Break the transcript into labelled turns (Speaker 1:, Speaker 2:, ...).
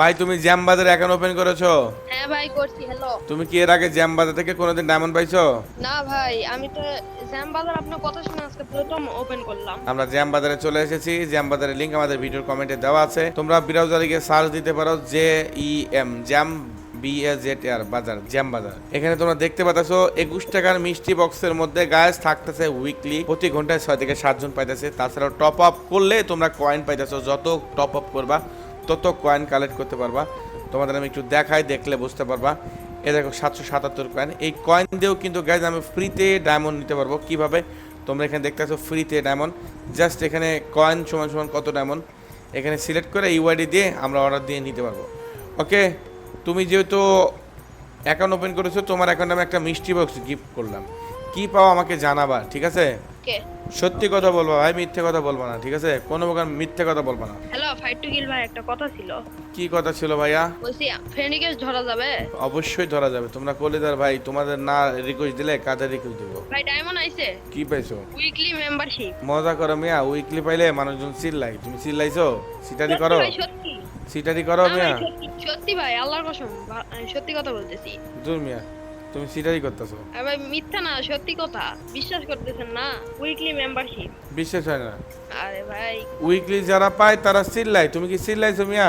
Speaker 1: ভাই তুমি জ্যাম বাজার অ্যাকাউন্ট ওপেন করেছ?
Speaker 2: হ্যাঁ ভাই করছি হ্যালো
Speaker 1: তুমি কি এর আগে জ্যাম বাজার থেকে কোনোদিন ডায়মন্ড পাইছো?
Speaker 2: না ভাই আমি তো জ্যাম বাজার আপনার কথা শুনে আজকে প্রথম ওপেন করলাম।
Speaker 1: আমরা জ্যাম বাজারে চলে এসেছি। জ্যাম বাজারের লিংক আমাদের ভিডিওর কমেন্টে দেওয়া আছে। তোমরা ব্রাউজারে গিয়ে সার্চ দিতে পারো J E M jam B Z R bazaar jam bazaar. এখানে তোমরা দেখতে পাচ্ছ একুশ টাকার মিষ্টি বক্সের মধ্যে গাছ থাকতেছে উইকলি প্রতি ঘন্টায় ছয় থেকে সাতজন পাইতেছে। তাছাড়াও টপ আপ করলে তোমরা কয়েন পাইতেছো যত টপ আপ করবা তত কয়েন কালেক্ট করতে পারবা। তোমাদের আমি একটু দেখাই, দেখলে বুঝতে পারবা। এ দেখো, সাতশো সাতাত্তর কয়েন এই কয়েন দিয়েও কিন্তু গাইজ আমি ফ্রিতে ডায়মন্ড নিতে পারব। কীভাবে? তোমরা এখানে দেখতে পাচ্ছ ফ্রিতে ডায়মন্ড জাস্ট এখানে কয়েন সমান সমান কত ডায়মন্ড এখানে সিলেক্ট করে ইউআইডি দিয়ে আমরা অর্ডার দিয়ে নিতে পারব। ওকে তুমি যেহেতু অ্যাকাউন্ট ওপেন করেছ, তোমার অ্যাকাউন্টে আমি একটা মিষ্টি বক্স গিফট করলাম। কী পাও আমাকে জানাবা, ঠিক আছে?
Speaker 2: কে?
Speaker 1: সত্যি কথা বলবা ভাই মিথ্যে কথা বলবা না ঠিক আছে? কোনো প্রকার মিথ্যে কথা বলবা না।
Speaker 2: হ্যালো ফাইট টু কিল ভাই একটা কথা ছিল।
Speaker 1: কি কথা ছিল ভাইয়া?
Speaker 2: বলছি ফ্রেন্ডিকে ধরা যাবে?
Speaker 1: অবশ্যই ধরা যাবে। তোমরা কলিদার ভাই তোমাদের না রিকোয়েস্ট দিলে কাদের রিকোয়েস্ট দিব?
Speaker 2: ভাই ডায়মন্ড আইছে।
Speaker 1: কি পাইছো?
Speaker 2: উইকলি মেম্বারশিপ
Speaker 1: মজা করো মিয়া উইকলি পাইলে মানুষজন চিল্লাই তুমি চিল্লাইছো? সিটারি করো? সিটারি করো মিয়া।
Speaker 2: সত্যি সত্যি ভাই আল্লাহর কসম সত্যি কথা বলতেছি।
Speaker 1: দূর মিয়া। তুমি সিটারি করতেছো।
Speaker 2: আর ভাই মিথ্যা না সত্যি কথা। বিশ্বাস করতেছেন না উইকলি মেম্বারশিপ
Speaker 1: বিশ্বাস হয় না।
Speaker 2: আরে ভাই।
Speaker 1: উইকলি যারা পায় তারা সিল্লাই তুমি কি সিল্লাইছো মিয়া?